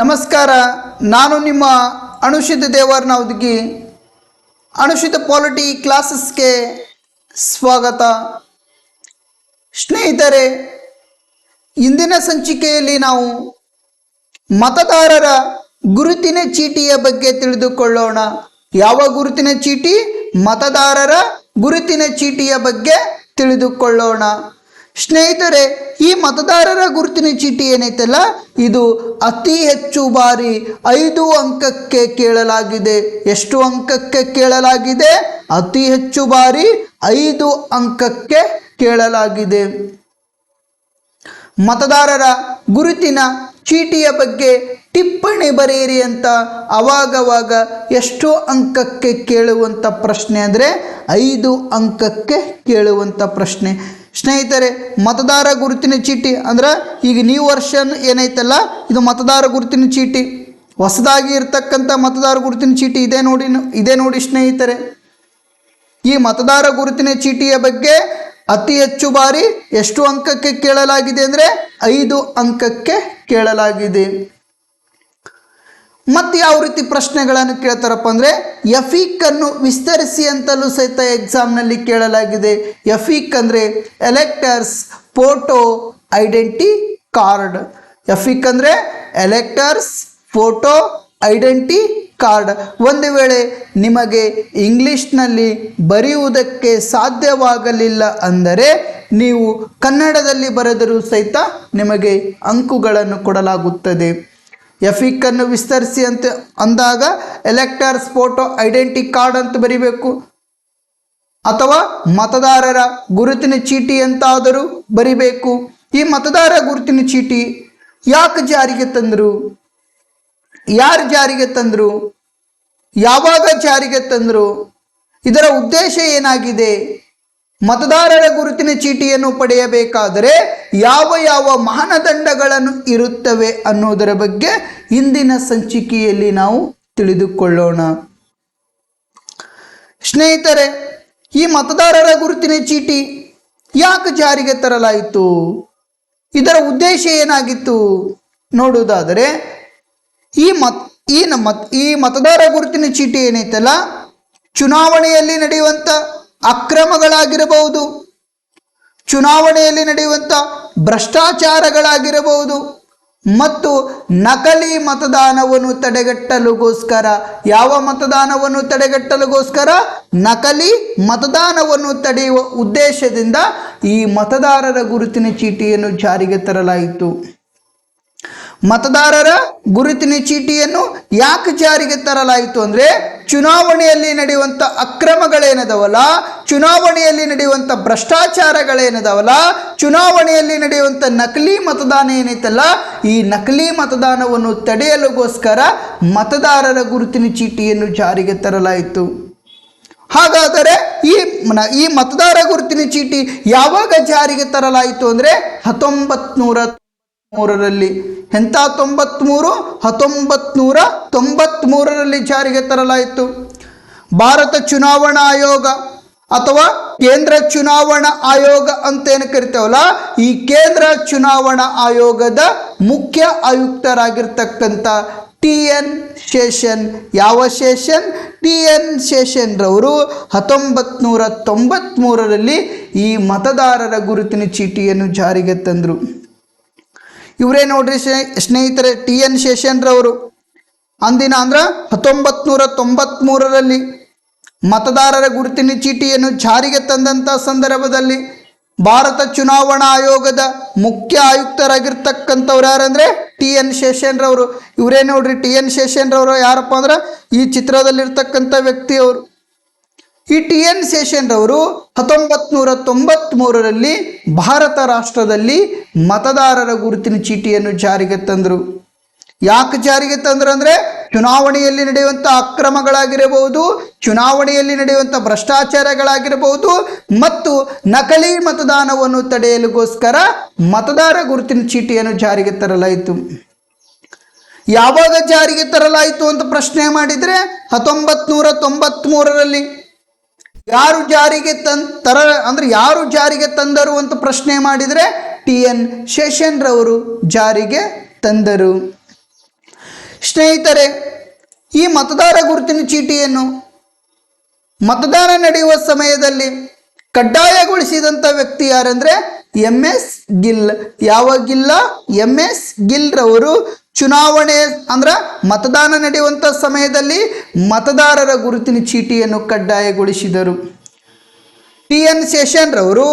ನಮಸ್ಕಾರ, ನಾನು ನಿಮ್ಮ ಅನುಷಿತ ದೇವರ್ನ ಹುಡುಗಿ ಅನುಷಿತ ಪಾಲಿಟಿ ಕ್ಲಾಸಸ್ಗೆ ಸ್ವಾಗತ. ಸ್ನೇಹಿತರೆ, ಇಂದಿನ ಸಂಚಿಕೆಯಲ್ಲಿ ನಾವು ಮತದಾರರ ಗುರುತಿನ ಚೀಟಿಯ ಬಗ್ಗೆ ತಿಳಿದುಕೊಳ್ಳೋಣ. ಯಾವ ಗುರುತಿನ ಚೀಟಿ? ಮತದಾರರ ಗುರುತಿನ ಚೀಟಿಯ ಬಗ್ಗೆ ತಿಳಿದುಕೊಳ್ಳೋಣ. ಸ್ನೇಹಿತರೆ, ಈ ಮತದಾರರ ಗುರುತಿನ ಚೀಟಿ ಏನೈತಲ್ಲ? ಇದು ಅತಿ ಹೆಚ್ಚು ಬಾರಿ ಐದು ಅಂಕಕ್ಕೆ ಕೇಳಲಾಗಿದೆ. ಎಷ್ಟು ಅಂಕಕ್ಕೆ ಕೇಳಲಾಗಿದೆ? ಅತಿ ಹೆಚ್ಚು ಬಾರಿ ಐದು ಅಂಕಕ್ಕೆ ಕೇಳಲಾಗಿದೆ. ಮತದಾರರ ಗುರುತಿನ ಚೀಟಿಯ ಬಗ್ಗೆ ಟಿಪ್ಪಣಿ ಬರೆಯಿರಿ ಅಂತ ಅವಾಗವಾಗ ಎಷ್ಟು ಅಂಕಕ್ಕೆ ಕೇಳುವಂಥ ಪ್ರಶ್ನೆ ಅಂದರೆ ಐದು ಅಂಕಕ್ಕೆ ಕೇಳುವಂಥ ಪ್ರಶ್ನೆ. ಸ್ನೇಹಿತರೆ, ಮತದಾರ ಗುರುತಿನ ಚೀಟಿ ಅಂದ್ರೆ ಈಗ ನ್ಯೂ ವರ್ಷನ್ ಏನೈತಲ್ಲ, ಇದು ಮತದಾರ ಗುರುತಿನ ಚೀಟಿ. ಹೊಸದಾಗಿ ಇರತಕ್ಕಂಥ ಮತದಾರ ಗುರುತಿನ ಚೀಟಿ ಇದೆ ನೋಡಿ ಇದೆ ನೋಡಿ ಸ್ನೇಹಿತರೆ. ಈ ಮತದಾರ ಗುರುತಿನ ಚೀಟಿಯ ಬಗ್ಗೆ ಅತಿ ಹೆಚ್ಚು ಬಾರಿ ಎಷ್ಟು ಅಂಕಕ್ಕೆ ಕೇಳಲಾಗಿದೆ ಅಂದರೆ ಐದು ಅಂಕಕ್ಕೆ ಕೇಳಲಾಗಿದೆ. ಮತ್ತೆ ಯಾವ ರೀತಿ ಪ್ರಶ್ನೆಗಳನ್ನು ಕೇಳ್ತಾರಪ್ಪ ಅಂದರೆ ಎಫಿಕ್ ಅನ್ನು ವಿಸ್ತರಿಸಿ ಅಂತಲೂ ಸಹಿತ ಎಕ್ಸಾಮ್ನಲ್ಲಿ ಕೇಳಲಾಗಿದೆ. ಎಫಿಕ್ ಅಂದರೆ electors photo identity card EPIC ಅಂದರೆ ಎಲೆಕ್ಟರ್ಸ್ ಫೋಟೋ ಐಡೆಂಟಿ ಕಾರ್ಡ್ ಒಂದು ವೇಳೆ ನಿಮಗೆ ಇಂಗ್ಲಿಷ್ನಲ್ಲಿ ಬರೆಯುವುದಕ್ಕೆ ಸಾಧ್ಯವಾಗಲಿಲ್ಲ ಅಂದರೆ, ನೀವು ಕನ್ನಡದಲ್ಲಿ ಬರೆದರೂ ಸಹಿತ ನಿಮಗೆ ಅಂಕುಗಳನ್ನು ಕೊಡಲಾಗುತ್ತದೆ. ಎಫಿಕ್ಕನ್ನು ವಿಸ್ತರಿಸಿ ಅಂತ ಅಂದಾಗ ಎಲೆಕ್ಟರ್ಸ್ ಫೋಟೋ ಐಡೆಂಟಿ ಕಾರ್ಡ್ ಅಂತ ಬರಿಬೇಕು. ಅಥವಾ ಮತದಾರರ ಗುರುತಿನ ಚೀಟಿ ಅಂತಾದರೂ ಬರಿಬೇಕು. ಈ ಮತದಾರ ಗುರುತಿನ ಚೀಟಿ ಯಾಕೆ ಜಾರಿಗೆ ತಂದರು? ಯಾರು ಜಾರಿಗೆ ತಂದರು? ಯಾವಾಗ ಜಾರಿಗೆ ತಂದರು? ಇದರ ಉದ್ದೇಶ ಏನಾಗಿದೆ? ಮತದಾರರ ಗುರುತಿನ ಚೀಟಿಯನ್ನು ಪಡೆಯಬೇಕಾದರೆ ಯಾವ ಯಾವ ಮಾನದಂಡಗಳನ್ನು ಇರುತ್ತವೆ ಅನ್ನೋದರ ಬಗ್ಗೆ ಇಂದಿನ ಸಂಚಿಕೆಯಲ್ಲಿ ನಾವು ತಿಳಿದುಕೊಳ್ಳೋಣ. ಸ್ನೇಹಿತರೆ, ಈ ಮತದಾರರ ಗುರುತಿನ ಚೀಟಿ ಯಾಕೆ ಜಾರಿಗೆ ತರಲಾಯಿತು? ಇದರ ಉದ್ದೇಶ ಏನಾಗಿತ್ತು? ನೋಡುವುದಾದರೆ, ಈ ಮತ್, ಈ ನಮ್ಮ ಈ ಮತದಾರ ಗುರುತಿನ ಚೀಟಿ ಏನೈತಲ್ಲ? ಚುನಾವಣೆಯಲ್ಲಿ ನಡೆಯುವಂಥ ಅಕ್ರಮಗಳಾಗಿರಬಹುದು. ಚುನಾವಣೆಯಲ್ಲಿ ನಡೆಯುವಂಥ ಭ್ರಷ್ಟಾಚಾರಗಳಾಗಿರಬಹುದು. ಮತ್ತು ನಕಲಿ ಮತದಾನವನ್ನು ತಡೆಗಟ್ಟಲುಗೋಸ್ಕರ, ಯಾವ ಮತದಾನವನ್ನು ತಡೆಗಟ್ಟಲುಗೋಸ್ಕರ? ನಕಲಿ ಮತದಾನವನ್ನು ತಡೆಯುವ ಉದ್ದೇಶದಿಂದ ಈ ಮತದಾರರ ಗುರುತಿನ ಚೀಟಿಯನ್ನು ಜಾರಿಗೆ ತರಲಾಯಿತು. ಮತದಾರರ ಗುರುತಿನ ಚೀಟಿಯನ್ನು ಯಾಕೆ ಜಾರಿಗೆ ತರಲಾಯಿತು ಅಂದರೆ ಚುನಾವಣೆಯಲ್ಲಿ ನಡೆಯುವಂಥ ಅಕ್ರಮಗಳೇನದವಲ್ಲ, ಚುನಾವಣೆಯಲ್ಲಿ ನಡೆಯುವಂಥ ಭ್ರಷ್ಟಾಚಾರಗಳೇನದವಲ್ಲ, ಚುನಾವಣೆಯಲ್ಲಿ ನಡೆಯುವಂಥ ನಕಲಿ ಮತದಾನ ಏನೈತಲ್ಲ ಈ ನಕಲಿ ಮತದಾನವನ್ನು ತಡೆಯಲುಗೋಸ್ಕರ ಮತದಾರರ ಗುರುತಿನ ಚೀಟಿಯನ್ನು ಜಾರಿಗೆ ತರಲಾಯಿತು. ಹಾಗಾದರೆ ಈ ಈ ಮತದಾರ ಗುರುತಿನ ಚೀಟಿ ಯಾವಾಗ ಜಾರಿಗೆ ತರಲಾಯಿತು ಅಂದರೆ ಹತ್ತೊಂಬತ್ತು ಮೂರರಲ್ಲಿ ಎಂಥ ತೊಂಬತ್ತ್ಮೂರು ಹತ್ತೊಂಬತ್ನೂರ ತೊಂಬತ್ತ್ಮೂರರಲ್ಲಿ ಜಾರಿಗೆ ತರಲಾಯಿತು. ಭಾರತ ಚುನಾವಣಾ ಆಯೋಗ ಅಥವಾ ಕೇಂದ್ರ ಚುನಾವಣಾ ಆಯೋಗ ಅಂತ ಏನು ಕರಿತೇವಲ್ಲ, ಈ ಕೇಂದ್ರ ಚುನಾವಣಾ ಆಯೋಗದ ಮುಖ್ಯ ಆಯುಕ್ತರಾಗಿರ್ತಕ್ಕಂಥ ಟಿ ಎನ್ ಶೇಷನ್. ಯಾವ ಶೇಷನ್? ಟಿ ಎನ್ ಶೇಷನ್ರವರು ಹತ್ತೊಂಬತ್ತು ನೂರ ತೊಂಬತ್ತ್ಮೂರರಲ್ಲಿ ಈ ಮತದಾರರ ಗುರುತಿನ ಚೀಟಿಯನ್ನು ಜಾರಿಗೆ ತಂದರು. ಇವರೇ ನೋಡ್ರಿ ಸ್ನೇ- ಸ್ನೇಹಿತರೆ ಟಿ ಎನ್ ಶೇಷನ್ರವರು ಅಂದಿನ ಅಂದ್ರೆ ಹತ್ತೊಂಬತ್ತು ನೂರ ತೊಂಬತ್ತ್ಮೂರರಲ್ಲಿ ಮತದಾರರ ಗುರುತಿನ ಚೀಟಿಯನ್ನು ಜಾರಿಗೆ ತಂದಂಥ ಸಂದರ್ಭದಲ್ಲಿ ಭಾರತ ಚುನಾವಣಾ ಆಯೋಗದ ಮುಖ್ಯ ಆಯುಕ್ತರಾಗಿರ್ತಕ್ಕಂಥವ್ರು ಯಾರಂದರೆ ಟಿ ಎನ್ ಶೇಷನ್ರವರು ಇವರೇ ನೋಡ್ರಿ ಟಿ ಎನ್ ಶೇಷನ್ರವರು ಯಾರಪ್ಪ ಅಂದ್ರೆ ಈ ಚಿತ್ರದಲ್ಲಿರ್ತಕ್ಕಂಥ ವ್ಯಕ್ತಿಯವರು. ಈ ಟಿ ಎನ್ ಶೇಷನ್ರವರು ಹತ್ತೊಂಬತ್ತು ನೂರ ತೊಂಬತ್ತ್ಮೂರರಲ್ಲಿ ಭಾರತ ರಾಷ್ಟ್ರದಲ್ಲಿ ಮತದಾರರ ಗುರುತಿನ ಚೀಟಿಯನ್ನು ಜಾರಿಗೆ ತಂದರು. ಯಾಕೆ ಜಾರಿಗೆ ತಂದ್ರು ಅಂದರೆ ಚುನಾವಣೆಯಲ್ಲಿ ನಡೆಯುವಂಥ ಅಕ್ರಮಗಳಾಗಿರಬಹುದು, ಚುನಾವಣೆಯಲ್ಲಿ ನಡೆಯುವಂಥ ಭ್ರಷ್ಟಾಚಾರಗಳಾಗಿರಬಹುದು ಮತ್ತು ನಕಲಿ ಮತದಾನವನ್ನು ತಡೆಯಲಿಗೋಸ್ಕರ ಮತದಾರ ಗುರುತಿನ ಚೀಟಿಯನ್ನು ಜಾರಿಗೆ ತರಲಾಯಿತು. ಯಾವಾಗ ಜಾರಿಗೆ ತರಲಾಯಿತು ಅಂತ ಪ್ರಶ್ನೆ ಮಾಡಿದರೆ ಹತ್ತೊಂಬತ್ತು ನೂರ ತೊಂಬತ್ತ್ಮೂರರಲ್ಲಿ ಯಾರು ಜಾರಿಗೆ ತನ್ ತರ, ಅಂದ್ರೆ ಯಾರು ಜಾರಿಗೆ ತಂದರು ಅಂತ ಪ್ರಶ್ನೆ ಮಾಡಿದರೆ ಟಿ ಎನ್ ಶೇಷನ್ರವರು ಜಾರಿಗೆ ತಂದರು. ಸ್ನೇಹಿತರೆ, ಈ ಮತದಾರ ಗುರುತಿನ ಚೀಟಿಯನ್ನು ಮತದಾನ ನಡೆಯುವ ಸಮಯದಲ್ಲಿ ಕಡ್ಡಾಯಗೊಳಿಸಿದಂಥ ವ್ಯಕ್ತಿ ಯಾರಂದ್ರೆ ಎಂ ಎಸ್ ಗಿಲ್. ಯಾವ ಗಿಲ್ಲ? ಎಂ ಎಸ್ ಗಿಲ್ ರವರು ಚುನಾವಣೆ ಅಂದ್ರೆ ಮತದಾನ ನಡೆಯುವಂಥ ಸಮಯದಲ್ಲಿ ಮತದಾರರ ಗುರುತಿನ ಚೀಟಿಯನ್ನು ಕಡ್ಡಾಯಗೊಳಿಸಿದರು. ಟಿ ಎನ್ ಶೇಷನ್ರವರು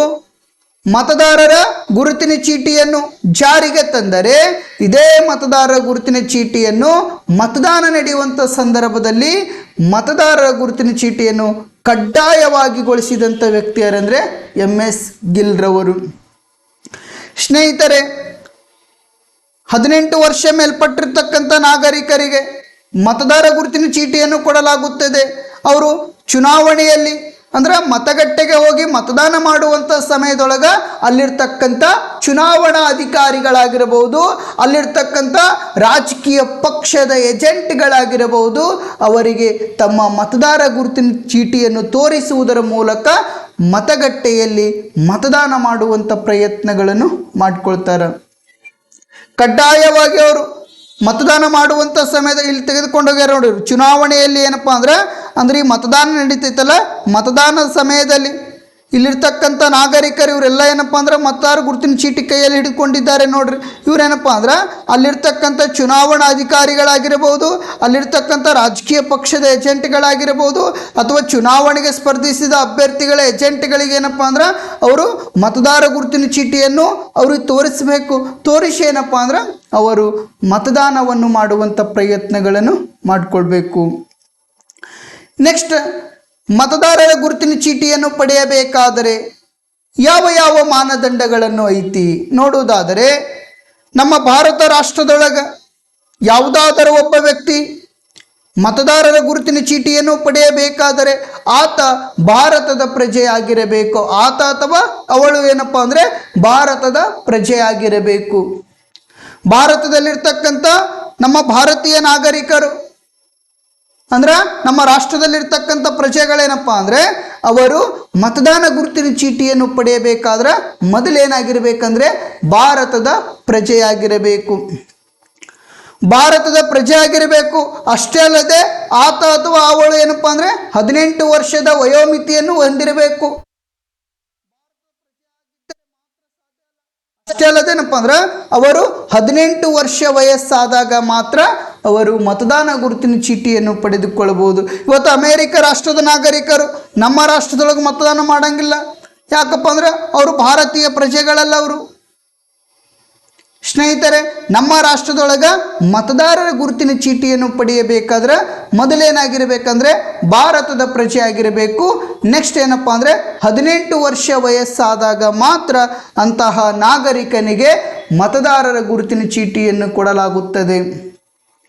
ಮತದಾರರ ಗುರುತಿನ ಚೀಟಿಯನ್ನು ಜಾರಿಗೆ ತಂದರೆ ಇದೇ ಮತದಾರರ ಗುರುತಿನ ಚೀಟಿಯನ್ನು ಮತದಾನ ನಡೆಯುವಂಥ ಸಂದರ್ಭದಲ್ಲಿ ಮತದಾರರ ಗುರುತಿನ ಚೀಟಿಯನ್ನು ಕಡ್ಡಾಯವಾಗಿಗೊಳಿಸಿದಂಥ ವ್ಯಕ್ತಿ ಯಾರಂದರೆ ಎಂ ಎಸ್ ಗಿಲ್ರವರು. ಸ್ನೇಹಿತರೆ ಹದಿನೆಂಟು ವರ್ಷ ಮೇಲ್ಪಟ್ಟಿರ್ತಕ್ಕಂಥ ನಾಗರಿಕರಿಗೆ ಮತದಾರ ಗುರುತಿನ ಚೀಟಿಯನ್ನು ಕೊಡಲಾಗುತ್ತದೆ. ಅವರು ಚುನಾವಣೆಯಲ್ಲಿ ಅಂದ್ರೆ ಮತಗಟ್ಟೆಗೆ ಹೋಗಿ ಮತದಾನ ಮಾಡುವಂಥ ಸಮಯದೊಳಗೆ ಅಲ್ಲಿರ್ತಕ್ಕಂಥ ಚುನಾವಣಾ ಅಧಿಕಾರಿಗಳಾಗಿರಬಹುದು, ಅಲ್ಲಿರ್ತಕ್ಕಂಥ ರಾಜಕೀಯ ಪಕ್ಷದ ಏಜೆಂಟ್ಗಳಾಗಿರಬಹುದು, ಅವರಿಗೆ ತಮ್ಮ ಮತದಾರ ಗುರುತಿನ ಚೀಟಿಯನ್ನು ತೋರಿಸುವುದರ ಮೂಲಕ ಮತಗಟ್ಟೆಯಲ್ಲಿ ಮತದಾನ ಮಾಡುವಂಥ ಪ್ರಯತ್ನಗಳನ್ನು ಮಾಡಿಕೊಳ್ತಾರೆ. ಕಡ್ಡಾಯವಾಗಿ ಅವರು ಮತದಾನ ಮಾಡುವಂಥ ಸಮಯದಲ್ಲಿ ಇಲ್ಲಿ ತೆಗೆದುಕೊಂಡು ಹೋಗ್ಯಾರ ನೋಡಿ ಚುನಾವಣೆಯಲ್ಲಿ ಏನಪ್ಪ ಅಂದ್ರೆ ಅಂದ್ರೆ ಈ ಮತದಾನ ನಡೀತೈತಲ್ಲ, ಮತದಾನದ ಸಮಯದಲ್ಲಿ ಇಲ್ಲಿರ್ತಕ್ಕಂಥ ನಾಗರಿಕರು ಇವರೆಲ್ಲ ಏನಪ್ಪ ಅಂದ್ರೆ ಮತದಾರ ಗುರುತಿನ ಚೀಟಿ ಕೈಯಲ್ಲಿ ಹಿಡ್ಕೊಂಡಿದ್ದಾರೆ ನೋಡ್ರಿ. ಇವರೇನಪ್ಪ ಅಂದ್ರೆ ಅಲ್ಲಿರ್ತಕ್ಕಂಥ ಚುನಾವಣಾ ಅಧಿಕಾರಿಗಳಾಗಿರಬಹುದು ಅಲ್ಲಿರ್ತಕ್ಕಂಥ ರಾಜಕೀಯ ಪಕ್ಷದ ಏಜೆಂಟ್ಗಳಾಗಿರಬಹುದು ಅಥವಾ ಚುನಾವಣೆಗೆ ಸ್ಪರ್ಧಿಸಿದ ಅಭ್ಯರ್ಥಿಗಳ ಏಜೆಂಟ್ಗಳಿಗೆ ಏನಪ್ಪ ಅಂದ್ರೆ ಅವರು ಮತದಾರ ಗುರುತಿನ ಚೀಟಿಯನ್ನು ಅವ್ರಿಗೆ ತೋರಿಸಬೇಕು. ತೋರಿಸಿ ಏನಪ್ಪ ಅಂದ್ರೆ ಅವರು ಮತದಾನವನ್ನು ಮಾಡುವಂಥ ಪ್ರಯತ್ನಗಳನ್ನು ಮಾಡಿಕೊಳ್ಬೇಕು. ನೆಕ್ಸ್ಟ್ ಮತದಾರರ ಗುರುತಿನ ಚೀಟಿಯನ್ನು ಪಡೆಯಬೇಕಾದರೆ ಯಾವ ಯಾವ ಮಾನದಂಡಗಳನ್ನು ಐತಿ ನೋಡುವುದಾದರೆ ನಮ್ಮ ಭಾರತ ರಾಷ್ಟ್ರದೊಳಗೆ ಯಾವುದಾದರೂ ಒಬ್ಬ ವ್ಯಕ್ತಿ ಮತದಾರರ ಗುರುತಿನ ಚೀಟಿಯನ್ನು ಪಡೆಯಬೇಕಾದರೆ ಆತ ಭಾರತದ ಪ್ರಜೆಯಾಗಿರಬೇಕು. ಆತ ಅಥವಾ ಅವಳು ಏನಪ್ಪ ಅಂದರೆ ಭಾರತದ ಪ್ರಜೆಯಾಗಿರಬೇಕು. ಭಾರತದಲ್ಲಿರ್ತಕ್ಕಂಥ ನಮ್ಮ ಭಾರತೀಯ ನಾಗರಿಕರು ಅಂದ್ರೆ ನಮ್ಮ ರಾಷ್ಟ್ರದಲ್ಲಿರ್ತಕ್ಕಂಥ ಪ್ರಜೆಗಳೇನಪ್ಪ ಅಂದರೆ ಅವರು ಮತದಾನ ಗುರುತಿನ ಚೀಟಿಯನ್ನು ಪಡೆಯಬೇಕಾದ್ರೆ ಮೊದಲೇನಾಗಿರಬೇಕಂದ್ರೆ ಭಾರತದ ಪ್ರಜೆಯಾಗಿರಬೇಕು. ಭಾರತದ ಪ್ರಜೆ ಆಗಿರಬೇಕು ಅಷ್ಟೇ ಅಲ್ಲದೆ ಆತ ಅಥವಾ ಅವಳು ಏನಪ್ಪಾ ಅಂದರೆ ಹದಿನೆಂಟು ವರ್ಷದ ವಯೋಮಿತಿಯನ್ನು ಹೊಂದಿರಬೇಕು. ಅಷ್ಟೇ ಅಲ್ಲದೆ ಏನಪ್ಪಾ ಅಂದ್ರೆ ಅವರು ಹದಿನೆಂಟು ವರ್ಷ ವಯಸ್ಸಾದಾಗ ಮಾತ್ರ ಅವರು ಮತದಾನ ಗುರುತಿನ ಚೀಟಿಯನ್ನು ಪಡೆದುಕೊಳ್ಳಬಹುದು. ಇವತ್ತು ಅಮೇರಿಕ ರಾಷ್ಟ್ರದ ನಾಗರಿಕರು ನಮ್ಮ ರಾಷ್ಟ್ರದೊಳಗೆ ಮತದಾನ ಮಾಡಂಗಿಲ್ಲ. ಯಾಕಪ್ಪ ಅಂದರೆ ಅವರು ಭಾರತೀಯ ಪ್ರಜೆಗಳಲ್ಲ ಅವರು. ಸ್ನೇಹಿತರೆ, ನಮ್ಮ ರಾಷ್ಟ್ರದೊಳಗೆ ಮತದಾರರ ಗುರುತಿನ ಚೀಟಿಯನ್ನು ಪಡೆಯಬೇಕಾದ್ರೆ ಮೊದಲೇನಾಗಿರಬೇಕಂದ್ರೆ ಭಾರತದ ಪ್ರಜೆ ಆಗಿರಬೇಕು. ನೆಕ್ಸ್ಟ್ ಏನಪ್ಪ ಅಂದರೆ ಹದಿನೆಂಟು ವರ್ಷ ವಯಸ್ಸಾದಾಗ ಮಾತ್ರ ಅಂತಹ ನಾಗರಿಕನಿಗೆ ಮತದಾರರ ಗುರುತಿನ ಚೀಟಿಯನ್ನು ಕೊಡಲಾಗುತ್ತದೆ.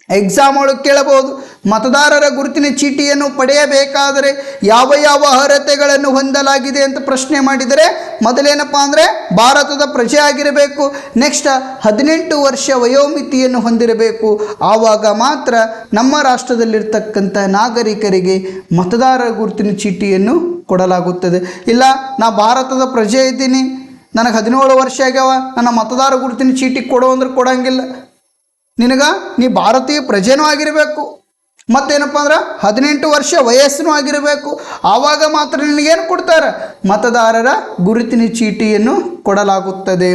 ಎಕ್ಸಾಮ್ ಒಳಗೆ ಕೇಳಬಹುದು. ಮತದಾರರ ಗುರುತಿನ ಚೀಟಿಯನ್ನು ಪಡೆಯಬೇಕಾದರೆ ಯಾವ ಯಾವ ಅರ್ಹತೆಗಳನ್ನು ಹೊಂದಲಾಗಿದೆ ಅಂತ ಪ್ರಶ್ನೆ ಮಾಡಿದರೆ ಮೊದಲೇನಪ್ಪ ಅಂದರೆ ಭಾರತದ ಪ್ರಜೆ ಆಗಿರಬೇಕು. ನೆಕ್ಸ್ಟ್ ಹದಿನೆಂಟು ವರ್ಷ ವಯೋಮಿತಿಯನ್ನು ಹೊಂದಿರಬೇಕು. ಆವಾಗ ಮಾತ್ರ ನಮ್ಮ ರಾಷ್ಟ್ರದಲ್ಲಿರ್ತಕ್ಕಂಥ ನಾಗರಿಕರಿಗೆ ಮತದಾರರ ಗುರುತಿನ ಚೀಟಿಯನ್ನು ಕೊಡಲಾಗುತ್ತದೆ. ಇಲ್ಲ, ನಾ ಭಾರತದ ಪ್ರಜೆ ಇದ್ದೀನಿ. ನನಗೆ ಹದಿನೇಳು ವರ್ಷ ಆಗ್ಯಾವ. ನನ್ನ ಮತದಾರ ಗುರುತಿನ ಚೀಟಿ ಕೊಡು ಅಂದ್ರೆ ಕೊಡಂಗಿಲ್ಲ. ನಿನಗ ನೀ ಭಾರತೀಯ ಪ್ರಜೆನೂ ಆಗಿರಬೇಕು. ಮತ್ತೇನಪ್ಪ ಅಂದ್ರೆ ಹದಿನೆಂಟು ವರ್ಷ ವಯಸ್ಸು ಆಗಿರಬೇಕು. ಆವಾಗ ಮಾತ್ರ ನಿನಗೇನು ಕೊಡ್ತಾರೆ? ಮತದಾರರ ಗುರುತಿನ ಚೀಟಿಯನ್ನು ಕೊಡಲಾಗುತ್ತದೆ.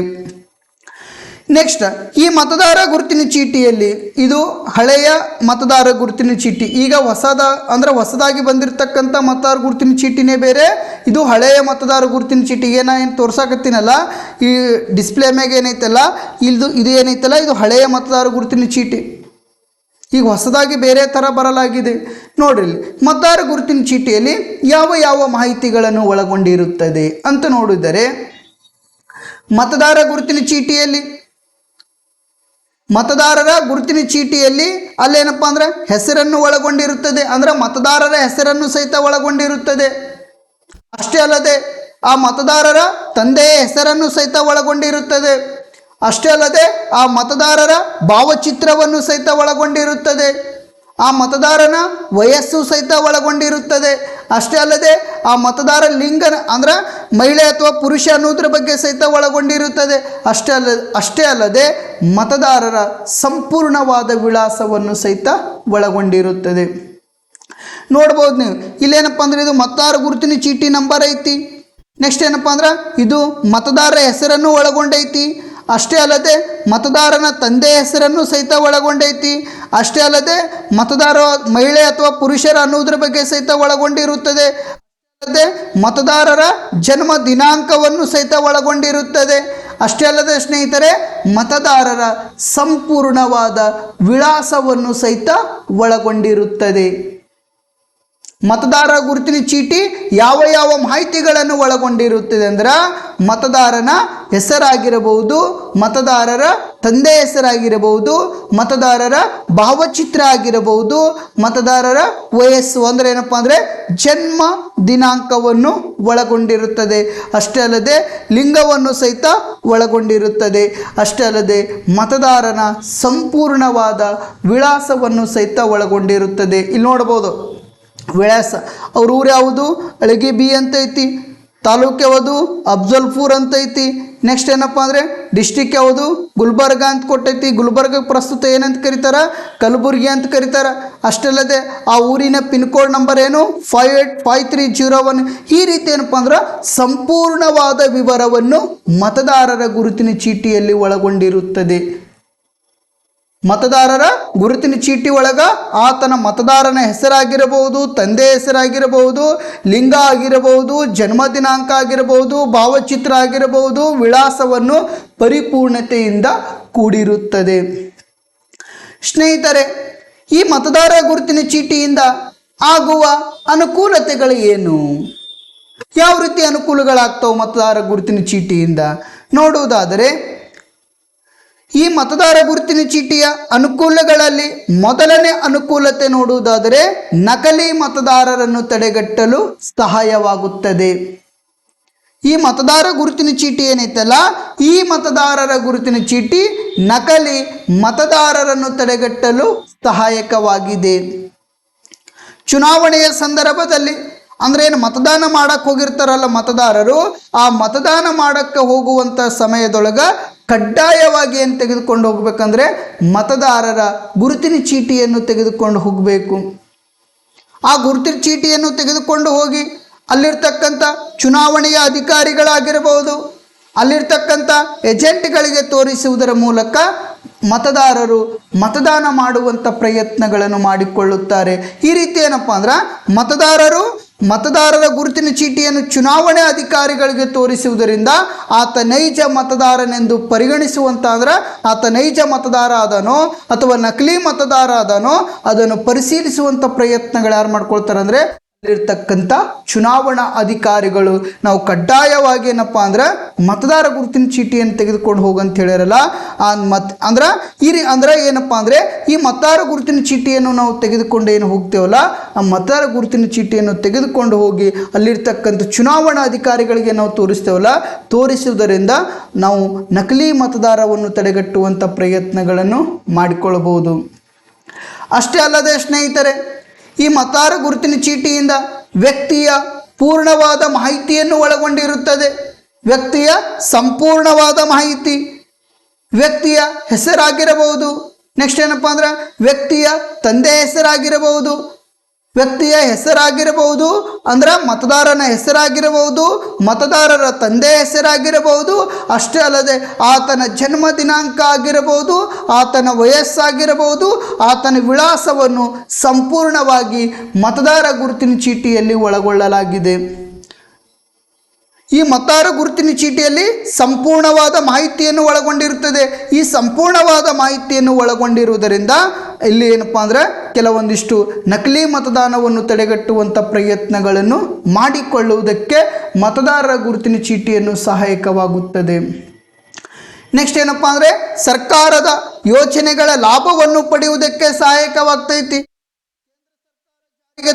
ನೆಕ್ಸ್ಟ್ ಈ ಮತದಾರ ಗುರುತಿನ ಚೀಟಿಯಲ್ಲಿ ಇದು ಹಳೆಯ ಮತದಾರ ಗುರುತಿನ ಚೀಟಿ. ಈಗ ಹೊಸದ, ಅಂದ್ರೆ ಹೊಸದಾಗಿ ಬಂದಿರತಕ್ಕಂಥ ಮತದಾರ ಗುರುತಿನ ಚೀಟಿನೇ ಬೇರೆ. ಇದು ಹಳೆಯ ಮತದಾರ ಗುರುತಿನ ಚೀಟಿ. ಏನ, ಏನು ತೋರ್ಸಾಕತ್ತೀನಲ್ಲ? ಈ ಡಿಸ್ಪ್ಲೇ ಮ್ಯಾಗ ಏನೈತಲ್ಲ? ಇದು ಇದು ಏನೈತಲ್ಲ? ಇದು ಹಳೆಯ ಮತದಾರ ಗುರುತಿನ ಚೀಟಿ. ಈಗ ಹೊಸದಾಗಿ ಬೇರೆ ಥರ ಬರಲಾಗಿದೆ. ನೋಡಿರಿ ಮತದಾರ ಗುರುತಿನ ಚೀಟಿಯಲ್ಲಿ ಯಾವ ಯಾವ ಮಾಹಿತಿಗಳನ್ನು ಒಳಗೊಂಡಿರುತ್ತದೆ ಅಂತ ನೋಡಿದರೆ, ಮತದಾರ ಗುರುತಿನ ಚೀಟಿಯಲ್ಲಿ ಮತದಾರರ ಗುರುತಿನ ಚೀಟಿಯಲ್ಲಿ ಅಲ್ಲೇನಪ್ಪ ಅಂದ್ರೆ ಹೆಸರನ್ನು ಒಳಗೊಂಡಿರುತ್ತದೆ. ಅಂದ್ರೆ ಮತದಾರರ ಹೆಸರನ್ನು ಸಹಿತ ಒಳಗೊಂಡಿರುತ್ತದೆ. ಅಷ್ಟೇ ಅಲ್ಲದೆ ಆ ಮತದಾರರ ತಂದೆಯ ಹೆಸರನ್ನು ಸಹಿತ ಒಳಗೊಂಡಿರುತ್ತದೆ. ಅಷ್ಟೇ ಅಲ್ಲದೆ ಆ ಮತದಾರರ ಭಾವಚಿತ್ರವನ್ನು ಸಹಿತ ಒಳಗೊಂಡಿರುತ್ತದೆ. ಆ ಮತದಾರನ ವಯಸ್ಸು ಸಹಿತ ಒಳಗೊಂಡಿರುತ್ತದೆ. ಅಷ್ಟೇ ಅಲ್ಲದೆ ಆ ಮತದಾರ ಲಿಂಗನ ಅಂದ್ರೆ ಮಹಿಳೆ ಅಥವಾ ಪುರುಷ ಅನ್ನೋದ್ರ ಬಗ್ಗೆ ಸಹಿತ ಒಳಗೊಂಡಿರುತ್ತದೆ. ಅಷ್ಟೇ ಅಲ್ಲ, ಅಷ್ಟೇ ಅಲ್ಲದೆ ಮತದಾರರ ಸಂಪೂರ್ಣವಾದ ವಿಳಾಸವನ್ನು ಸಹಿತ ಒಳಗೊಂಡಿರುತ್ತದೆ. ನೋಡ್ಬೋದು ನೀವು, ಇಲ್ಲೇನಪ್ಪ ಅಂದ್ರೆ ಇದು ಮತದಾರ ಗುರುತಿನ ಚೀಟಿ ನಂಬರ್ ಐತಿ. ನೆಕ್ಸ್ಟ್ ಏನಪ್ಪ ಅಂದ್ರೆ ಇದು ಮತದಾರರ ಹೆಸರನ್ನು ಒಳಗೊಂಡೈತಿ. ಅಷ್ಟೇ ಅಲ್ಲದೆ ಮತದಾರನ ತಂದೆ ಹೆಸರನ್ನು ಸಹಿತ ಒಳಗೊಂಡೈತಿ. ಅಷ್ಟೇ ಅಲ್ಲದೆ ಮತದಾರ, ಮಹಿಳೆ ಅಥವಾ ಪುರುಷರ ಅನ್ನುವುದರ ಬಗ್ಗೆ ಸಹಿತ ಒಳಗೊಂಡಿರುತ್ತದೆ. ಅಲ್ಲದೆ ಮತದಾರರ ಜನ್ಮ ದಿನಾಂಕವನ್ನು ಸಹಿತ ಒಳಗೊಂಡಿರುತ್ತದೆ. ಅಷ್ಟೇ ಅಲ್ಲದೆ ಸ್ನೇಹಿತರೆ, ಮತದಾರರ ಸಂಪೂರ್ಣವಾದ ವಿಳಾಸವನ್ನು ಸಹಿತ ಒಳಗೊಂಡಿರುತ್ತದೆ. ಮತದಾರ ಗುರುತಿನ ಚೀಟಿ ಯಾವ ಯಾವ ಮಾಹಿತಿಗಳನ್ನು ಒಳಗೊಂಡಿರುತ್ತದೆ ಅಂದ್ರೆ ಮತದಾರನ ಹೆಸರಾಗಿರಬಹುದು, ಮತದಾರರ ತಂದೆ ಹೆಸರಾಗಿರಬಹುದು, ಮತದಾರರ ಭಾವಚಿತ್ರ ಆಗಿರಬಹುದು, ಮತದಾರರ ವಯಸ್ಸು ಅಂದರೆ ಏನಪ್ಪ ಅಂದರೆ ಜನ್ಮ ದಿನಾಂಕವನ್ನು ಒಳಗೊಂಡಿರುತ್ತದೆ. ಅಷ್ಟೇ ಅಲ್ಲದೆ ಲಿಂಗವನ್ನು ಸಹಿತ ಒಳಗೊಂಡಿರುತ್ತದೆ. ಅಷ್ಟೇ ಅಲ್ಲದೆ ಮತದಾರನ ಸಂಪೂರ್ಣವಾದ ವಿಳಾಸವನ್ನು ಸಹಿತ ಒಳಗೊಂಡಿರುತ್ತದೆ. ಇಲ್ಲಿ ನೋಡ್ಬೋದು. ವಿಳಾಸ ಅವ್ರ ಊರು ಯಾವುದು? ಅಳಗಿ ಬಿ ಅಂತ ಐತಿ ತಾಲೂಕು ಯಾವುದು? ಅಫ್ಜಲ್ಪುರ್ ಅಂತ ಐತಿ ನೆಕ್ಸ್ಟ್ ಏನಪ್ಪ ಅಂದರೆ ಡಿಸ್ಟಿಕ್ ಯಾವುದು? ಗುಲ್ಬರ್ಗ ಅಂತ ಕೊಟ್ಟೈತಿ. ಗುಲ್ಬರ್ಗ ಪ್ರಸ್ತುತ ಏನಂತ ಕರೀತಾರ? ಕಲಬುರ್ಗಿ ಅಂತ ಕರೀತಾರ. ಅಷ್ಟಲ್ಲದೆ, ಆ ಊರಿನ ಪಿನ್ ಕೋಡ್ ನಂಬರ್ ಏನು? Five eight five three zero one ಈ ರೀತಿ ಏನಪ್ಪ ಅಂದ್ರೆ, ಸಂಪೂರ್ಣವಾದ ವಿವರವನ್ನು ಮತದಾರರ ಗುರುತಿನ ಚೀಟಿಯಲ್ಲಿ ಒಳಗೊಂಡಿರುತ್ತದೆ. ಮತದಾರರ ಗುರುತಿನ ಚೀಟಿ ಒಳಗ ಆತನ ಮತದಾರನ ಹೆಸರಾಗಿರಬಹುದು, ತಂದೆ ಹೆಸರಾಗಿರಬಹುದು, ಲಿಂಗ ಆಗಿರಬಹುದು, ಜನ್ಮ ದಿನಾಂಕ ಆಗಿರಬಹುದು, ಭಾವಚಿತ್ರ ಆಗಿರಬಹುದು, ವಿಳಾಸವನ್ನು ಪರಿಪೂರ್ಣತೆಯಿಂದ ಕೂಡಿರುತ್ತದೆ. ಸ್ನೇಹಿತರೆ, ಈ ಮತದಾರ ಗುರುತಿನ ಚೀಟಿಯಿಂದ ಆಗುವ ಅನುಕೂಲತೆಗಳು ಏನು? ಯಾವ ರೀತಿ ಅನುಕೂಲಗಳಾಗ್ತವೆ ಮತದಾರ ಗುರುತಿನ ಚೀಟಿಯಿಂದ? ನೋಡುವುದಾದರೆ ಈ ಮತದಾರ ಗುರುತಿನ ಚೀಟಿಯ ಅನುಕೂಲಗಳಲ್ಲಿ ಮೊದಲನೇ ಅನುಕೂಲತೆ ನೋಡುವುದಾದರೆ ನಕಲಿ ಮತದಾರರನ್ನು ತಡೆಗಟ್ಟಲು ಸಹಾಯವಾಗುತ್ತದೆ. ಈ ಮತದಾರ ಗುರುತಿನ ಚೀಟಿ ಏನೈತಲ್ಲ? ಈ ಮತದಾರರ ಗುರುತಿನ ಚೀಟಿ ನಕಲಿ ಮತದಾರರನ್ನು ತಡೆಗಟ್ಟಲು ಸಹಾಯಕವಾಗಿದೆ. ಚುನಾವಣೆಯ ಸಂದರ್ಭದಲ್ಲಿ ಅಂದ್ರೆ ಏನು ಮತದಾನ ಮಾಡಕ್ಕೆ ಹೋಗಿರ್ತಾರಲ್ಲ ಮತದಾರರು, ಆ ಮತದಾನ ಮಾಡಕ್ಕೆ ಹೋಗುವಂಥ ಸಮಯದೊಳಗ ಕಡ್ಡಾಯವಾಗಿ ಏನು ತೆಗೆದುಕೊಂಡು ಹೋಗಬೇಕಂದ್ರೆ ಮತದಾರರ ಗುರುತಿನ ಚೀಟಿಯನ್ನು ತೆಗೆದುಕೊಂಡು ಹೋಗಬೇಕು. ಆ ಗುರುತಿನ ಚೀಟಿಯನ್ನು ತೆಗೆದುಕೊಂಡು ಹೋಗಿ ಅಲ್ಲಿರ್ತಕ್ಕಂಥ ಚುನಾವಣೆಯ ಅಧಿಕಾರಿಗಳಾಗಿರಬಹುದು. ಅಲ್ಲಿರ್ತಕ್ಕಂಥ ಏಜೆಂಟ್ಗಳಿಗೆ ತೋರಿಸುವುದರ ಮೂಲಕ ಮತದಾರರು ಮತದಾನ ಮಾಡುವಂಥ ಪ್ರಯತ್ನಗಳನ್ನು ಮಾಡಿಕೊಳ್ಳುತ್ತಾರೆ. ಈ ರೀತಿ ಏನಪ್ಪ ಅಂದ್ರೆ ಮತದಾರರು ಮತದಾರರ ಗುರುತಿನ ಚೀಟಿಯನ್ನು ಚುನಾವಣೆ ಅಧಿಕಾರಿಗಳಿಗೆ ತೋರಿಸುವುದರಿಂದ ಆತ ನೈಜ ಮತದಾರನೆಂದು ಪರಿಗಣಿಸುವಂತ ಅಂದ್ರೆ ಆತ ನೈಜ ಮತದಾರ ಆದನೋ ಅಥವಾ ನಕಲಿ ಮತದಾರ ಆದನೋ ಅದನ್ನು ಪರಿಶೀಲಿಸುವಂಥ ಪ್ರಯತ್ನಗಳು ಯಾರು ಮಾಡ್ಕೊಳ್ತಾರೆ ಅಂದರೆ ಇರ್ತಕ್ಕಂಥ ಚುನಾವಣಾ ಅಧಿಕಾರಿಗಳು ನಾವು ಕಡ್ಡಾಯವಾಗಿ ಏನಪ್ಪ ಅಂದ್ರೆ ಮತದಾರ ಗುರುತಿನ ಚೀಟಿಯನ್ನು ತೆಗೆದುಕೊಂಡು ಹೋಗಂತ ಹೇಳಿರಲ್ಲ, ಆ ಮತ್ ಅಂದ್ರೆ ಈ ರೀ ಅಂದ್ರೆ ಏನಪ್ಪ ಅಂದ್ರೆ ಈ ಮತದಾರ ಗುರುತಿನ ಚೀಟಿಯನ್ನು ನಾವು ತೆಗೆದುಕೊಂಡು ಏನು ಹೋಗ್ತೇವಲ್ಲ, ಆ ಮತದಾರ ಗುರುತಿನ ಚೀಟಿಯನ್ನು ತೆಗೆದುಕೊಂಡು ಹೋಗಿ ಅಲ್ಲಿರ್ತಕ್ಕಂಥ ಚುನಾವಣಾ ಅಧಿಕಾರಿಗಳಿಗೆ ನಾವು ತೋರಿಸ್ತೇವಲ್ಲ, ತೋರಿಸುವುದರಿಂದ ನಾವು ನಕಲಿ ಮತದಾರವನ್ನು ತಡೆಗಟ್ಟುವಂಥ ಪ್ರಯತ್ನಗಳನ್ನು ಮಾಡಿಕೊಳ್ಳಬಹುದು. ಅಷ್ಟೇ ಅಲ್ಲದೆ ಸ್ನೇಹಿತರೆ ಈ ಮತಾರ ಗುರುತಿನ ಚೀಟಿಯಿಂದ ವ್ಯಕ್ತಿಯ ಪೂರ್ಣವಾದ ಮಾಹಿತಿಯನ್ನು ಒಳಗೊಂಡಿರುತ್ತದೆ. ವ್ಯಕ್ತಿಯ ಸಂಪೂರ್ಣವಾದ ಮಾಹಿತಿ ವ್ಯಕ್ತಿಯ ಹೆಸರಾಗಿರಬಹುದು. ನೆಕ್ಸ್ಟ್ ಏನಪ್ಪ ಅಂದ್ರೆ ವ್ಯಕ್ತಿಯ ತಂದೆ ಹೆಸರಾಗಿರಬಹುದು. ವ್ಯಕ್ತಿಯ ಹೆಸರಾಗಿರಬಹುದು, ಅಂದರೆ ಮತದಾರನ ಹೆಸರಾಗಿರಬಹುದು, ಮತದಾರರ ತಂದೆ ಹೆಸರಾಗಿರಬಹುದು, ಅಷ್ಟೇ ಅಲ್ಲದೆ ಆತನ ಜನ್ಮ ದಿನಾಂಕ ಆಗಿರಬಹುದು, ಆತನ ವಯಸ್ಸಾಗಿರಬಹುದು, ಆತನ ವಿಳಾಸವನ್ನು ಸಂಪೂರ್ಣವಾಗಿ ಮತದಾರ ಗುರುತಿನ ಚೀಟಿಯಲ್ಲಿ ಒಳಗೊಳ್ಳಲಾಗಿದೆ. ಈ ಮತದಾರ ಗುರುತಿನ ಚೀಟಿಯಲ್ಲಿ ಸಂಪೂರ್ಣವಾದ ಮಾಹಿತಿಯನ್ನು ಒಳಗೊಂಡಿರುತ್ತದೆ. ಈ ಸಂಪೂರ್ಣವಾದ ಮಾಹಿತಿಯನ್ನು ಒಳಗೊಂಡಿರುವುದರಿಂದ ಇಲ್ಲಿ ಏನಪ್ಪ ಅಂದ್ರೆ ಕೆಲವೊಂದಿಷ್ಟು ನಕಲಿ ಮತದಾನವನ್ನು ತಡೆಗಟ್ಟುವಂಥ ಪ್ರಯತ್ನಗಳನ್ನು ಮಾಡಿಕೊಳ್ಳುವುದಕ್ಕೆ ಮತದಾರರ ಗುರುತಿನ ಚೀಟಿಯನ್ನು ಸಹಾಯಕವಾಗುತ್ತದೆ. ನೆಕ್ಸ್ಟ್ ಏನಪ್ಪ ಅಂದರೆ ಸರ್ಕಾರದ ಯೋಜನೆಗಳ ಲಾಭವನ್ನು ಪಡೆಯುವುದಕ್ಕೆ ಸಹಾಯಕವಾಗ್ತೈತಿ.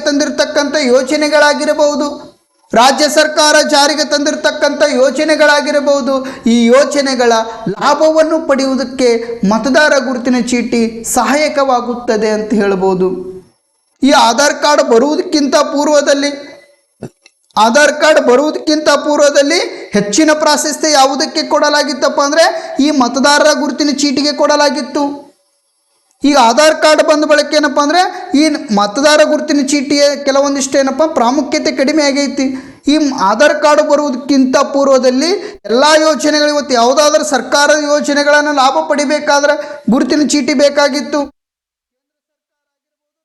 ತಂದಿರತಕ್ಕಂಥ ಯೋಜನೆಗಳಾಗಿರಬಹುದು. ರಾಜ್ಯ ಸರ್ಕಾರ ಜಾರಿಗೆ ತಂದಿರತಕ್ಕಂಥ ಯೋಜನೆಗಳಾಗಿರಬಹುದು. ಈ ಯೋಜನೆಗಳ ಲಾಭವನ್ನು ಪಡೆಯುವುದಕ್ಕೆ ಮತದಾರ ಗುರುತಿನ ಚೀಟಿ ಸಹಾಯಕವಾಗುತ್ತದೆ ಅಂತ ಹೇಳ್ಬೋದು. ಈ ಆಧಾರ್ ಕಾರ್ಡ್ ಬರುವುದಕ್ಕಿಂತ ಪೂರ್ವದಲ್ಲಿ, ಆಧಾರ್ ಕಾರ್ಡ್ ಬರುವುದಕ್ಕಿಂತ ಪೂರ್ವದಲ್ಲಿ ಹೆಚ್ಚಿನ ಪ್ರಾಶಸ್ತ್ಯ ಯಾವುದಕ್ಕೆ ಕೊಡಲಾಗಿತ್ತಪ್ಪ ಅಂದರೆ ಈ ಮತದಾರರ ಗುರುತಿನ ಚೀಟಿಗೆ ಕೊಡಲಾಗಿತ್ತು. ಈಗ ಆಧಾರ್ ಕಾರ್ಡ್ ಬಂದ ಬಳಿಕ ಏನಪ್ಪ ಅಂದರೆ ಈ ಮತದಾರ ಗುರುತಿನ ಚೀಟಿಯ ಕೆಲವೊಂದಿಷ್ಟು ಏನಪ್ಪ ಪ್ರಾಮುಖ್ಯತೆ ಕಡಿಮೆ ಆಗೈತಿ. ಈ ಆಧಾರ್ ಕಾರ್ಡ್ ಬರುವುದಕ್ಕಿಂತ ಪೂರ್ವದಲ್ಲಿ ಎಲ್ಲ ಯೋಜನೆಗಳು ಇವತ್ತು ಯಾವುದಾದ್ರೂ ಸರ್ಕಾರದ ಯೋಜನೆಗಳನ್ನು ಲಾಭ ಪಡಿಬೇಕಾದ್ರೆ ಗುರುತಿನ ಚೀಟಿ ಬೇಕಾಗಿತ್ತು.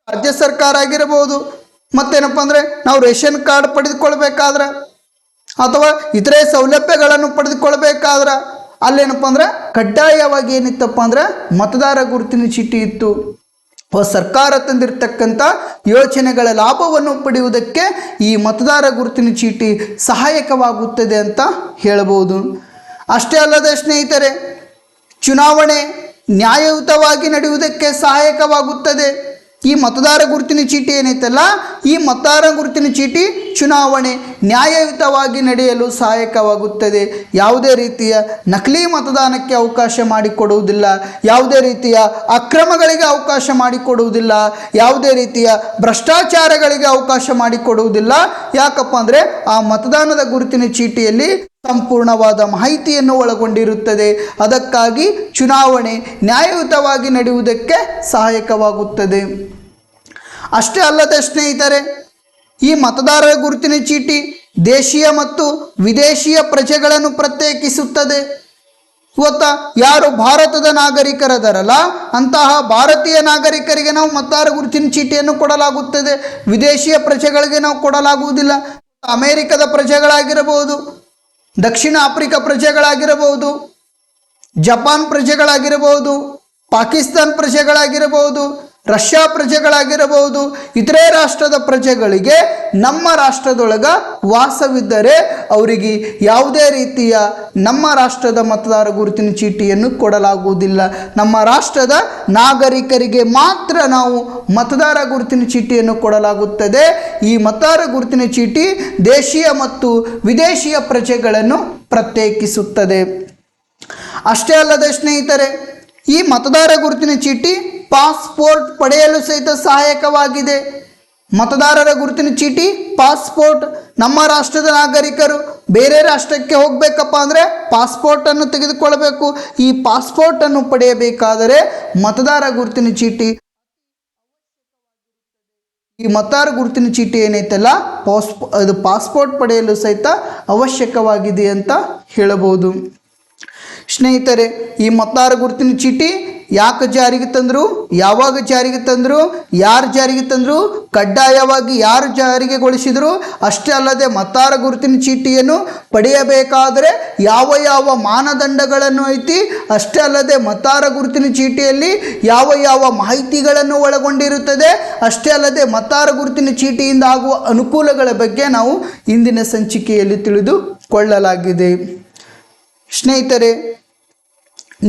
ರಾಜ್ಯ ಸರ್ಕಾರ ಆಗಿರಬಹುದು ಮತ್ತೇನಪ್ಪ ಅಂದರೆ ನಾವು ರೇಷನ್ ಕಾರ್ಡ್ ಪಡೆದುಕೊಳ್ಬೇಕಾದ್ರೆ ಅಥವಾ ಇತರೆ ಸೌಲಭ್ಯಗಳನ್ನು ಪಡೆದುಕೊಳ್ಬೇಕಾದ್ರೆ ಅಲ್ಲೇನಪ್ಪ ಅಂದ್ರೆ ಕಡ್ಡಾಯವಾಗಿ ಏನಿತ್ತಪ್ಪ ಅಂದ್ರೆ ಮತದಾರ ಗುರುತಿನ ಚೀಟಿ ಇತ್ತು. ಸರ್ಕಾರ ತಂದಿರತಕ್ಕಂಥ ಯೋಜನೆಗಳ ಲಾಭವನ್ನು ಪಡೆಯುವುದಕ್ಕೆ ಈ ಮತದಾರ ಗುರುತಿನ ಚೀಟಿ ಸಹಾಯಕವಾಗುತ್ತದೆ ಅಂತ ಹೇಳಬಹುದು. ಅಷ್ಟೇ ಅಲ್ಲದೆ ಸ್ನೇಹಿತರೆ, ಚುನಾವಣೆ ನ್ಯಾಯಯುತವಾಗಿ ನಡೆಯುವುದಕ್ಕೆ ಸಹಾಯಕವಾಗುತ್ತದೆ. ಈ ಮತದಾರ ಗುರುತಿನ ಚೀಟಿ ಏನೈತಲ್ಲ ಈ ಮತದಾರ ಗುರುತಿನ ಚೀಟಿ ಚುನಾವಣೆ ನ್ಯಾಯಯುತವಾಗಿ ನಡೆಯಲು ಸಹಾಯಕವಾಗುತ್ತದೆ. ಯಾವುದೇ ರೀತಿಯ ನಕಲಿ ಮತದಾನಕ್ಕೆ ಅವಕಾಶ ಮಾಡಿಕೊಡುವುದಿಲ್ಲ. ಯಾವುದೇ ರೀತಿಯ ಅಕ್ರಮಗಳಿಗೆ ಅವಕಾಶ ಮಾಡಿಕೊಡುವುದಿಲ್ಲ. ಯಾವುದೇ ರೀತಿಯ ಭ್ರಷ್ಟಾಚಾರಗಳಿಗೆ ಅವಕಾಶ ಮಾಡಿಕೊಡುವುದಿಲ್ಲ. ಯಾಕಪ್ಪ ಅಂದರೆ ಆ ಮತದಾನದ ಗುರುತಿನ ಚೀಟಿಯಲ್ಲಿ ಸಂಪೂರ್ಣವಾದ ಮಾಹಿತಿಯನ್ನು ಒಳಗೊಂಡಿರುತ್ತದೆ. ಅದಕ್ಕಾಗಿ ಚುನಾವಣೆ ನ್ಯಾಯಯುತವಾಗಿ ನಡೆಯುವುದಕ್ಕೆ ಸಹಾಯಕವಾಗುತ್ತದೆ. ಅಷ್ಟೇ ಅಲ್ಲದೆ ಸ್ನೇಹಿತರೆ ಈ ಮತದಾರರ ಗುರುತಿನ ಚೀಟಿ ದೇಶೀಯ ಮತ್ತು ವಿದೇಶಿಯ ಪ್ರಜೆಗಳನ್ನು ಪ್ರತ್ಯೇಕಿಸುತ್ತದೆ. ಇವತ್ತ ಯಾರು ಭಾರತದ ನಾಗರಿಕರದರಲ್ಲ ಅಂತಹ ಭಾರತೀಯ ನಾಗರಿಕರಿಗೆ ನಾವು ಮತದಾರ ಗುರುತಿನ ಚೀಟಿಯನ್ನು ಕೊಡಲಾಗುತ್ತದೆ. ವಿದೇಶಿಯ ಪ್ರಜೆಗಳಿಗೆ ನಾವು ಕೊಡಲಾಗುವುದಿಲ್ಲ. ಅಮೇರಿಕದ ಪ್ರಜೆಗಳಾಗಿರಬಹುದು, ದಕ್ಷಿಣ ಆಫ್ರಿಕಾ ಪ್ರಜೆಗಳಾಗಿರಬಹುದು, ಜಪಾನ್ ಪ್ರಜೆಗಳಾಗಿರಬಹುದು, ಪಾಕಿಸ್ತಾನ್ ಪ್ರಜೆಗಳಾಗಿರಬಹುದು ರಷ್ಯಾ ಪ್ರಜೆಗಳಾಗಿರಬಹುದು, ಇತರೆ ರಾಷ್ಟ್ರದ ಪ್ರಜೆಗಳಿಗೆ ನಮ್ಮ ರಾಷ್ಟ್ರದೊಳಗ ವಾಸವಿದ್ದರೆ ಅವರಿಗೆ ಯಾವುದೇ ರೀತಿಯ ನಮ್ಮ ರಾಷ್ಟ್ರದ ಮತದಾರ ಗುರುತಿನ ಚೀಟಿಯನ್ನು ಕೊಡಲಾಗುವುದಿಲ್ಲ. ನಮ್ಮ ರಾಷ್ಟ್ರದ ನಾಗರಿಕರಿಗೆ ಮಾತ್ರ ನಾವು ಮತದಾರ ಗುರುತಿನ ಚೀಟಿಯನ್ನು ಕೊಡಲಾಗುತ್ತದೆ. ಈ ಮತದಾರ ಗುರುತಿನ ಚೀಟಿ ದೇಶೀಯ ಮತ್ತು ವಿದೇಶಿಯ ಪ್ರಜೆಗಳನ್ನು ಪ್ರತ್ಯೇಕಿಸುತ್ತದೆ. ಅಷ್ಟೇ ಅಲ್ಲದೆ ಸ್ನೇಹಿತರೆ, ಈ ಮತದಾರ ಗುರುತಿನ ಚೀಟಿ ಪಾಸ್ಪೋರ್ಟ್ ಪಡೆಯಲು ಸಹಿತ ಸಹಾಯಕವಾಗಿದೆ. ಮತದಾರರ ಗುರುತಿನ ಚೀಟಿ, ಪಾಸ್ಪೋರ್ಟ್. ನಮ್ಮ ರಾಷ್ಟ್ರದ ನಾಗರಿಕರು ಬೇರೆ ರಾಷ್ಟ್ರಕ್ಕೆ ಹೋಗಬೇಕಪ್ಪ ಅಂದರೆ ಪಾಸ್ಪೋರ್ಟನ್ನು ತೆಗೆದುಕೊಳ್ಳಬೇಕು. ಈ ಪಾಸ್ಪೋರ್ಟನ್ನು ಪಡೆಯಬೇಕಾದರೆ ಮತದಾರ ಗುರುತಿನ ಚೀಟಿ. ಈ ಮತದಾರ ಗುರುತಿನ ಚೀಟಿ ಏನೈತಲ್ಲ ಪಾಸ್ಪೋ ಅದು ಪಾಸ್ಪೋರ್ಟ್ ಪಡೆಯಲು ಸಹಿತ ಅವಶ್ಯಕವಾಗಿದೆ ಅಂತ ಹೇಳಬಹುದು. ಸ್ನೇಹಿತರೆ, ಈ ಮತದಾರ ಗುರುತಿನ ಚೀಟಿ ಯಾಕೆ ಜಾರಿಗೆ ತಂದರು? ಯಾವಾಗ ಜಾರಿಗೆ ತಂದರು? ಯಾರು ಜಾರಿಗೆ ತಂದರು? ಕಡ್ಡಾಯವಾಗಿ ಯಾರು ಜಾರಿಗೆಗೊಳಿಸಿದರು? ಅಷ್ಟೇ ಅಲ್ಲದೆ ಮತಾರ ಗುರುತಿನ ಚೀಟಿಯನ್ನು ಪಡೆಯಬೇಕಾದರೆ ಯಾವ ಯಾವ ಮಾನದಂಡಗಳನ್ನು ಐತಿ? ಅಷ್ಟೇ ಅಲ್ಲದೆ ಮತಾರ ಗುರುತಿನ ಚೀಟಿಯಲ್ಲಿ ಯಾವ ಯಾವ ಮಾಹಿತಿಗಳನ್ನು ಒಳಗೊಂಡಿರುತ್ತದೆ? ಅಷ್ಟೇ ಅಲ್ಲದೆ ಮತಾರ ಗುರುತಿನ ಚೀಟಿಯಿಂದ ಆಗುವ ಅನುಕೂಲಗಳ ಬಗ್ಗೆ ನಾವು ಇಂದಿನ ಸಂಚಿಕೆಯಲ್ಲಿ ತಿಳಿದುಕೊಳ್ಳಲಾಗಿದೆ. ಸ್ನೇಹಿತರೆ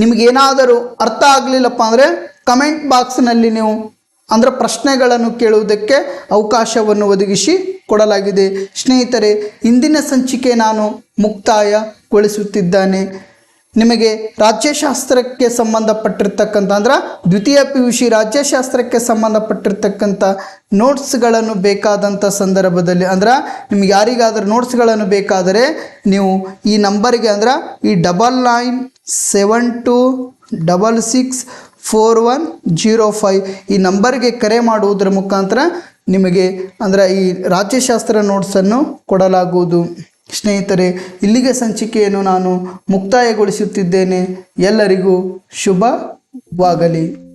ನಿಮಗೇನಾದರೂ ಅರ್ಥ ಆಗಲಿಲ್ಲಪ್ಪ ಅಂದರೆ ಕಮೆಂಟ್ ಬಾಕ್ಸ್ನಲ್ಲಿ ನೀವು ಅಂದರೆ ಪ್ರಶ್ನೆಗಳನ್ನು ಕೇಳುವುದಕ್ಕೆ ಅವಕಾಶವನ್ನು ಒದಗಿಸಿ ಕೊಡಲಾಗಿದೆ. ಸ್ನೇಹಿತರೆ, ಇಂದಿನ ಸಂಚಿಕೆ ನಾನು ಮುಕ್ತಾಯಗೊಳಿಸುತ್ತಿದ್ದಾನೆ. ನಿಮಗೆ ರಾಜ್ಯಶಾಸ್ತ್ರಕ್ಕೆ ಸಂಬಂಧಪಟ್ಟಿರ್ತಕ್ಕಂಥ ಅಂದ್ರೆ ದ್ವಿತೀಯ ಪಿ ಯು ಸಿ ರಾಜ್ಯಶಾಸ್ತ್ರಕ್ಕೆ ಸಂಬಂಧಪಟ್ಟಿರ್ತಕ್ಕಂಥ ನೋಟ್ಸ್ಗಳನ್ನು ಬೇಕಾದಂಥ ಸಂದರ್ಭದಲ್ಲಿ ಅಂದ್ರೆ ನಿಮ್ಗೆ ಯಾರಿಗಾದರೂ ನೋಟ್ಸ್ಗಳನ್ನು ಬೇಕಾದರೆ ನೀವು ಈ ನಂಬರ್ಗೆ ಅಂದ್ರೆ ಈ double nine seven two double six four one zero five ಈ ನಂಬರ್ಗೆ ಕರೆ ಮಾಡುವುದರ ಮುಖಾಂತರ ನಿಮಗೆ ಅಂದ್ರೆ ಈ ರಾಜ್ಯಶಾಸ್ತ್ರ ನೋಟ್ಸನ್ನು ಕೊಡಲಾಗುವುದು. ಸ್ನೇಹಿತರೆ ಇಲ್ಲಿಗೆ ಸಂಚಿಕೆಯನ್ನು ನಾನು ಮುಕ್ತಾಯಗೊಳಿಸುತ್ತಿದ್ದೇನೆ. ಎಲ್ಲರಿಗೂ ಶುಭವಾಗಲಿ.